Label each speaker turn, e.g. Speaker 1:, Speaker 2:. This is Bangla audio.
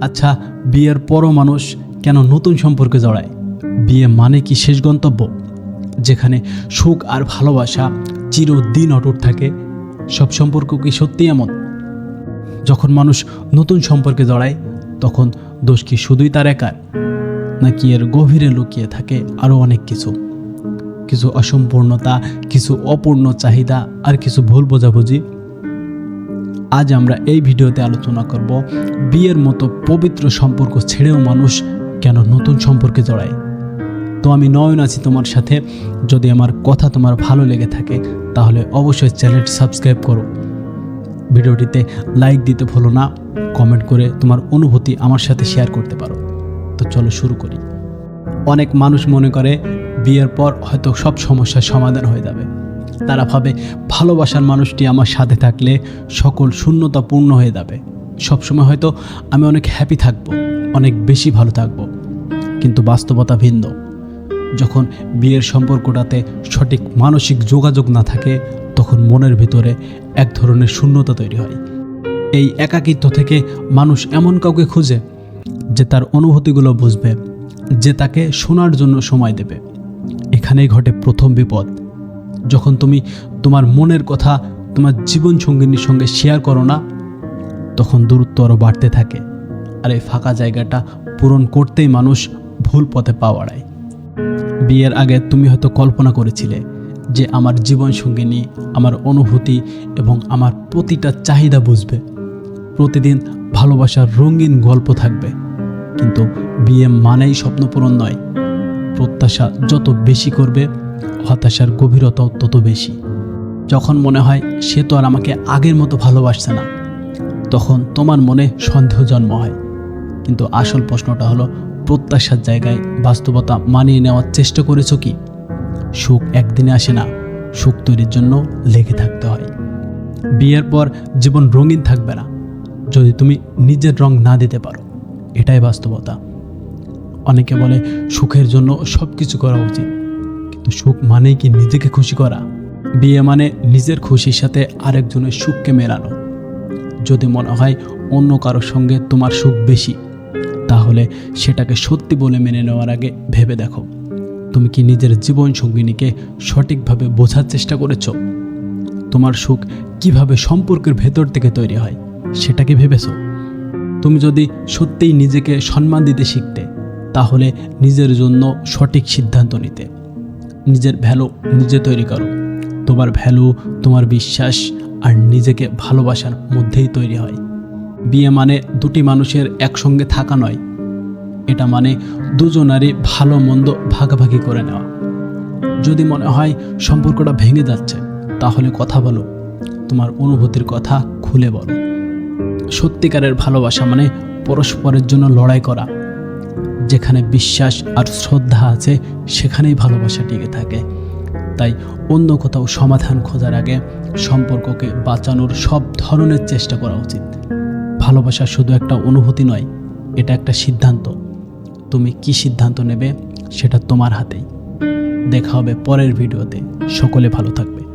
Speaker 1: আচ্ছা বিয়ের পরও মানুষ কেন নতুন সম্পর্কে জড়ায়? বিয়ে মানে কি শেষ গন্তব্য? যেখানে সুখ আর ভালোবাসা চিরদিন অটুট থাকে। সব সম্পর্ক কি সত্যি এমন? যখন মানুষ নতুন সম্পর্কে জড়ায়, তখন দোষ কি শুধুই তার একার? নাকি এর গভীরে লুকিয়ে থাকে আরও অনেক কিছু? কিছু অসম্পূর্ণতা, কিছু অপূর্ণ চাহিদা আর কিছু ভুল বোঝাবুঝি? আজ আমরা এই ভিডিওতে আলোচনা করব বিয়ের মতো পবিত্র সম্পর্ক ছেড়েও মানুষ কেন নতুন সম্পর্কে জড়ায়। তো আমি নয়ন আছি তোমার সাথে। যদি আমার কথা তোমার ভালো লেগে থাকে, তাহলে অবশ্যই চ্যানেলটি সাবস্ক্রাইব করো। ভিডিওটিতে লাইক দিতে ভুলো না, কমেন্ট করে তোমার অনুভূতি আমার সাথে শেয়ার করতে পারো। তো চলো শুরু করি। অনেক মানুষ মনে করে বিয়ের পর হয়তো সব সমস্যার সমাধান হয়ে যাবে। তারা ভাবে, ভালোবাসার মানুষটি আমার সাথে থাকলে সকল শূন্যতা পূর্ণ হয়ে যাবে। সবসময় হয়তো আমি অনেক হ্যাপি থাকব, অনেক বেশি ভালো থাকব। কিন্তু বাস্তবতা ভিন্ন। যখন বিয়ের সম্পর্কটাতে সঠিক মানসিক যোগাযোগ না থাকে, তখন মনের ভিতরে এক ধরনের শূন্যতা তৈরি হয়। এই একাকিত্ব থেকে মানুষ এমন কাউকে খুঁজে, যে তার অনুভূতিগুলো বুঝবে, যে তাকে শোনার জন্য সময় দেবে। এখানেই ঘটে প্রথম বিপদ। যখন তুমি তোমার মনের কথা, তোমার জীবন সঙ্গিনীর সঙ্গে শেয়ার করো না, তখন দূরত্ব আরও বাড়তে থাকে। আর এই ফাঁকা জায়গাটা পূরণ করতেই মানুষ ভুল পথে পা বাড়ায়। বিয়ের আগে তুমি হয়তো কল্পনা করেছিলে যে আমার জীবন সঙ্গিনী আমার অনুভূতি এবং আমার প্রতিটা চাহিদা বুঝবে। প্রতিদিন ভালোবাসার রঙিন গল্প থাকবে। কিন্তু বিয়ে মানেই স্বপ্নপূরণ নয়। প্রত্যাশা যত বেশি করবে হতাশার গভীরতাও তত বেশি। যখন মনে হয় সে তো আর আমাকে আগের মতো ভালোবাসছে না, তখন তোমার মনে সন্দেহ জন্ম হয়। কিন্তু আসল প্রশ্নটা হলো, প্রত্যাশার জায়গায় বাস্তবতা মানিয়ে নেওয়ার চেষ্টা করেছ কি? সুখ একদিনে আসে না, সুখ তৈরির জন্য লেগে থাকতে হয়। বিয়ের পর জীবন রঙিন থাকবে না, যদি তুমি নিজের রং না দিতে পারো, এটাই বাস্তবতা। অনেকে বলে, সুখের জন্য সব কিছু করা উচিত। কিন্তু সুখ মানেই কি নিজেকে খুশি করা? বিয়ে মানে নিজের খুশির সাথে আরেকজনের সুখকে মেলানো। যদি মনে হয় অন্য কারোর সঙ্গে তোমার সুখ বেশি, তাহলে সেটাকে সত্যি বলে মেনে নেওয়ার আগে ভেবে দেখো। তুমি কি নিজের জীবন সঙ্গিনীকে সঠিকভাবে বোঝার চেষ্টা করেছ? তোমার সুখ কীভাবে সম্পর্কের ভেতর থেকে তৈরি হয়, সেটা কি ভেবেছো? তুমি যদি সত্যিই নিজেকে সম্মান দিতে শিখতে, তাহলে নিজের জন্য সঠিক সিদ্ধান্ত নিতে। নিজের ভ্যালু নিজে তৈরি করো। তোমার ভ্যালু, তোমার বিশ্বাস আর নিজেকে ভালোবাসার মধ্যেই তৈরি হয়। বিয়ে মানে দুটি মানুষের একসঙ্গে থাকা নয়। এটা মানে দুজনারই ভালো মন্দ ভাগাভাগি করে নেওয়া। যদি মনে হয় সম্পর্কটা ভেঙে যাচ্ছে, তাহলে কথা বলো। তোমার অনুভূতির কথা খুলে বলো। সত্যিকারের ভালোবাসা মানে পরস্পরের জন্য লড়াই করা। যেখানে বিশ্বাস আর শ্রদ্ধা আছে, সেখানেই ভালোবাসা টিকে থাকে। তাই অন্য কোথাও সমাধান খোঁজার আগে সম্পর্ককে বাঁচানোর সব ধরনের চেষ্টা করা উচিত। ভালোবাসা শুধু একটা অনুভূতি নয়, এটা একটা সিদ্ধান্ত। তুমি কি সিদ্ধান্ত নেবে, সেটা তোমার হাতেই। দেখা হবে পরের ভিডিওতে। সকলে ভালো থাকবে।